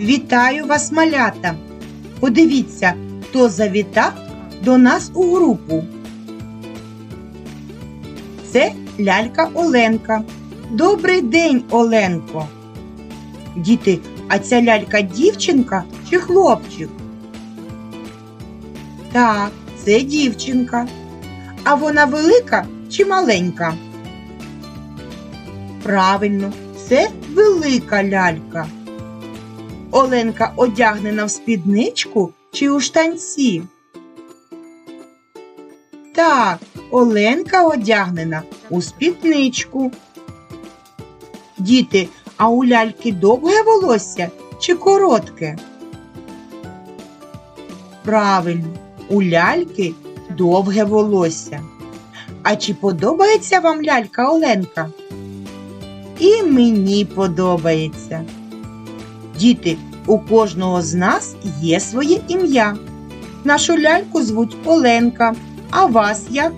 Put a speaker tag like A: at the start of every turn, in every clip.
A: Вітаю вас, малята! Подивіться, хто завітав до нас у групу. Це лялька Оленка. Добрий день, Оленко. Діти, а ця лялька дівчинка чи хлопчик? Так, це дівчинка. А вона велика чи маленька? Правильно, це велика лялька. Оленка одягнена в спідничку чи у штанці? Так, Оленка одягнена у спідничку. Діти, а у ляльки довге волосся чи коротке? Правильно, у ляльки довге волосся. А чи подобається вам лялька Оленка? І мені подобається. Діти, у кожного з нас є своє ім'я. Нашу ляльку звуть Оленка, а вас як?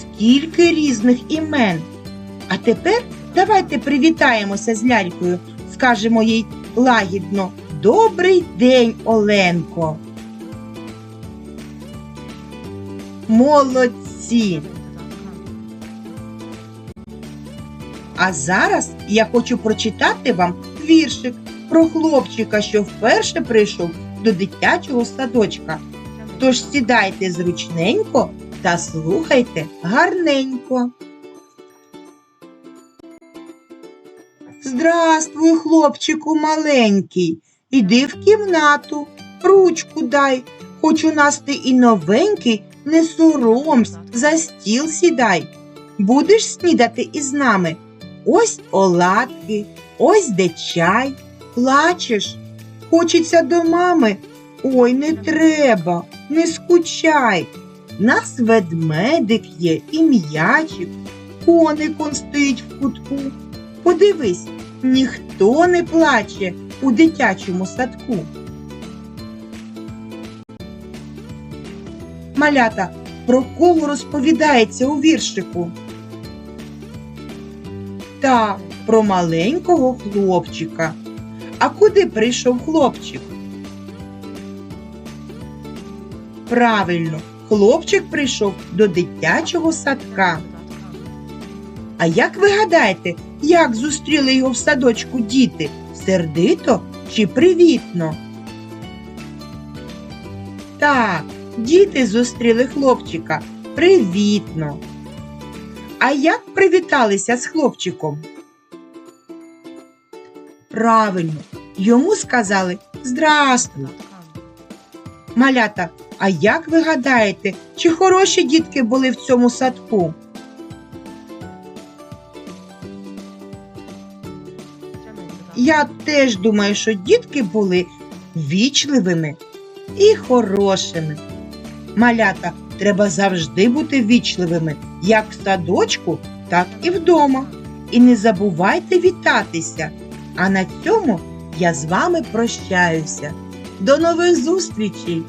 A: Скільки різних імен. А тепер давайте привітаємося з лялькою, скажемо їй лагідно Добрий день, Оленко. Молодці! А зараз я хочу прочитати вам віршик про хлопчика, що вперше прийшов до дитячого садочка. Тож сідайте зручненько та слухайте гарненько. Здравствуй, хлопчику маленький. Іди в кімнату, ручку дай. Хоч у нас ти і новенький, не соромсь, за стіл сідай. Будеш снідати із нами? Ось оладки, ось де чай. Плачеш, хочеться до мами. Ой, не треба, не скучай. Нас ведмедик є і м'ячик, коник он стоїть в кутку. Подивись, ніхто не плаче у дитячому садку. Малята, про кого розповідається у віршику? Так, про маленького хлопчика. А куди прийшов хлопчик? Правильно, хлопчик прийшов до дитячого садка. А як ви гадаєте, як зустріли його в садочку діти? Сердито чи привітно? Так, діти зустріли хлопчика привітно. А як привіталися з хлопчиком? Правильно, йому сказали Здрастуй. Малята, а як ви гадаєте, чи хороші дітки були в цьому садку? Я теж думаю, що дітки були вічливими і хорошими. Малята, треба завжди бути вічливими, як в садочку, так і вдома. І не забувайте вітатися. А на цьому я з вами прощаюся. До нових зустрічей!